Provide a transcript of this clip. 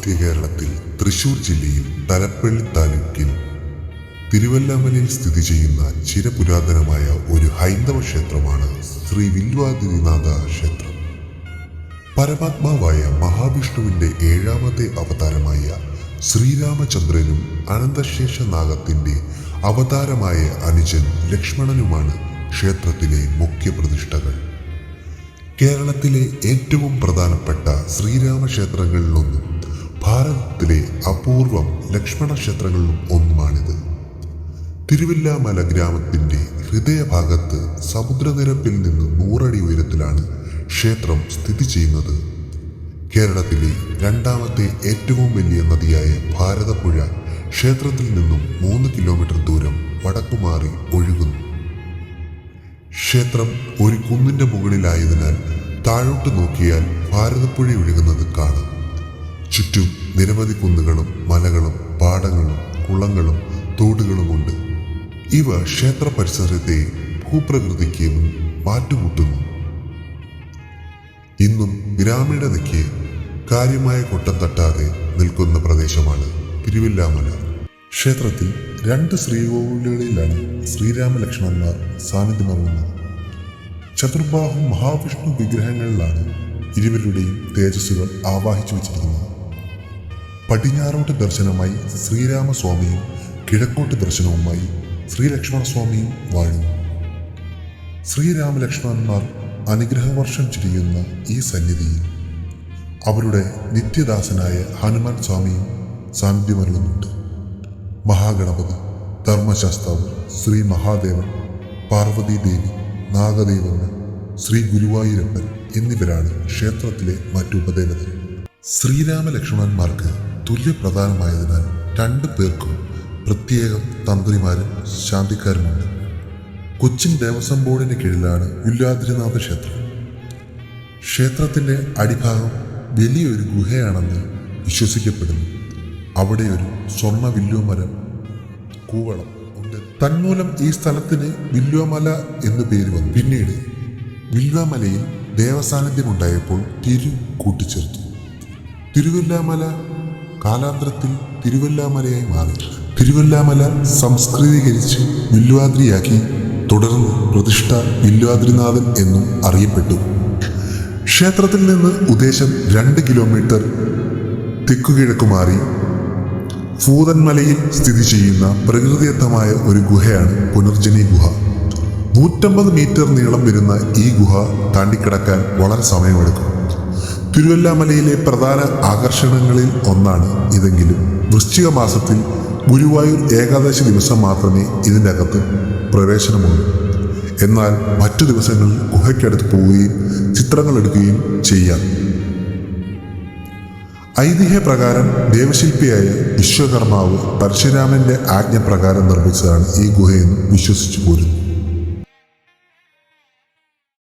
മധ്യ കേരളത്തിൽ തൃശൂർ ജില്ലയിൽ തലപ്പള്ളി താലൂക്കിൽ തിരുവല്ലാമലയിൽ സ്ഥിതി ചെയ്യുന്ന ചിരപുരാതനമായ ഒരു ഹൈന്ദവ ക്ഷേത്രമാണ് ശ്രീ വില്വാദിനാഥ ക്ഷേത്രം. പരമാത്മാവായ മഹാവിഷ്ണുവിന്റെ ഏഴാമത്തെ അവതാരമായ ശ്രീരാമചന്ദ്രനും അനന്തശേഷ നാഗത്തിന്റെ അവതാരമായ അനുജൻ ലക്ഷ്മണനുമാണ് ക്ഷേത്രത്തിലെ മുഖ്യ പ്രതിഷ്ഠകൾ. കേരളത്തിലെ ഏറ്റവും പ്രധാനപ്പെട്ട ശ്രീരാമ ക്ഷേത്രങ്ങളിലൊന്നും ഭാരതത്തിലെ അപൂർവം ലക്ഷ്മണ ക്ഷേത്രങ്ങളിലും ഒന്നുമാണിത്. തിരുവില്ലാമല ഗ്രാമത്തിന്റെ ഹൃദയഭാഗത്ത് സമുദ്രനിരപ്പിൽ നിന്ന് നൂറടി ഉയരത്തിലാണ് ക്ഷേത്രം സ്ഥിതി ചെയ്യുന്നത്. കേരളത്തിലെ രണ്ടാമത്തെ ഏറ്റവും വലിയ നദിയായ ഭാരതപ്പുഴ ക്ഷേത്രത്തിൽ നിന്നും മൂന്ന് കിലോമീറ്റർ ദൂരം വടക്കുമാറി ഒഴുകുന്നു. ക്ഷേത്രം ഒരു കുന്നിന്റെ മുകളിലായതിനാൽ താഴോട്ട് നോക്കിയാൽ ഭാരതപ്പുഴ ഒഴുകുന്നത് കാണാം. ചുറ്റും നിരവധി കുന്നുകളും മലകളും പാടങ്ങളും കുളങ്ങളും തോടുകളുമുണ്ട് ഇവ ക്ഷേത്ര പരിസരത്തെ ഭൂപ്രകൃതിക്ക് മാറ്റുകൂട്ടുന്നു. ഇന്നും ഗ്രാമീണതയ്ക്ക് കാര്യമായ കൊട്ടം തട്ടാതെ നിൽക്കുന്ന പ്രദേശമാണ് തിരുവില്ലാമല. ക്ഷേത്രത്തിൽ രണ്ട് ശ്രീകോവിലുകളിലാണ് ശ്രീരാമലക്ഷ്മണന്മാർ സാന്നിധ്യമറങ്ങുന്നത് ചതുർബാഹു മഹാവിഷ്ണു വിഗ്രഹങ്ങളിലാണ് ഇരുവരുടെയും തേജസ്സുകൾ ആവാഹിച്ചു വച്ചിരിക്കുന്നത്. പടിഞ്ഞാറോട്ട് ദർശനമായി ശ്രീരാമസ്വാമിയും കിഴക്കോട്ട് ദർശനവുമായി ശ്രീലക്ഷ്മണസ്വാമിയും വാഴുന്നു ശ്രീരാമലക്ഷ്മണന്മാർ അനുഗ്രഹവർഷം ചുരിയുന്ന ഈ സന്നിധിയിൽ അവരുടെ നിത്യദാസനായ ഹനുമാൻ സ്വാമിയും സാന്നിധ്യമരുളുന്നുണ്ട്. മഹാഗണപതി ധർമ്മശാസ്താവ് ശ്രീ മഹാദേവൻ പാർവതീദേവി നാഗദേവങ്ങൾ ശ്രീ ഗുരുവായൂരപ്പൻ എന്നിവരാണ് ക്ഷേത്രത്തിലെ മറ്റു ഉപദേവതകൾ ശ്രീരാമ ലക്ഷ്മണന്മാർക്ക് തുല്യപ്രധാനമായതിനാൽ രണ്ടു പേർക്കും പ്രത്യേകം തന്ത്രിമാരും ശാന്തിക്കാരുമുണ്ട്. കൊച്ചിൻ ദേവസ്വം ബോർഡിന് കീഴിലാണ് വില്ലാദ്രിനാഥ ക്ഷേത്രം. ക്ഷേത്രത്തിന്റെ അടിഭാഗം വലിയൊരു ഗുഹയാണെന്ന് വിശ്വസിക്കപ്പെടുന്നു. അവിടെ ഒരു സ്വർണ വില്ലുമരം കൂവളം ഉണ്ട്. തന്മൂലം ഈ സ്ഥലത്തിന് വില്ലുവമല എന്ന് പേര് വന്നു. പിന്നീട് വില്ലുവമലയിൽ ദേവസാന്നിധ്യമുണ്ടായപ്പോൾ തിരു കൂട്ടിച്ചേർത്തു. തിരുവല്ലാമല കാലാന്തരത്തിൽ തിരുവല്ലാമലയായി മാറി. തിരുവല്ലാമല സംസ്കൃതീകരിച്ച് വില്വാദ്രിയാക്കി തുടർന്ന് പ്രതിഷ്ഠ വില്വാദ്രിനാഥൻ എന്നും അറിയപ്പെട്ടു. ക്ഷേത്രത്തിൽ നിന്ന് ഉദ്ദേശം രണ്ട് കിലോമീറ്റർ തെക്കുകിഴക്ക് മാറി ഭൂതന്മലയിൽ സ്ഥിതി ചെയ്യുന്ന പ്രകൃതിദത്തമായ ഒരു ഗുഹയാണ് പുനർജനി ഗുഹ. നൂറ്റമ്പത് മീറ്റർ നീളം വരുന്ന ഈ ഗുഹ താണ്ടിക്കിടക്കാൻ വളരെ സമയമെടുക്കും. തിരുവല്ലാമലയിലെ പ്രധാന ആകർഷണങ്ങളിൽ ഒന്നാണ് ഇതെങ്കിലും. വൃശ്ചിക മാസത്തിൽ ഗുരുവായൂർ ഏകാദശി ദിവസം മാത്രമേ ഇതിന്റെ അകത്ത് പ്രവേശനമുള്ളൂ. എന്നാൽ മറ്റു ദിവസങ്ങളിൽ ഗുഹയ്ക്കടുത്ത് പോവുകയും ചിത്രങ്ങൾ എടുക്കുകയും ചെയ്യാം. ഐതിഹ്യപ്രകാരം ദേവശില്പിയായ വിശ്വകർമാവ് പരശുരാമന്റെ ആജ്ഞപ്രകാരം നിർമ്മിച്ചതാണ് ഈ ഗുഹയെന്ന് വിശ്വസിച്ചു പോരുന്നു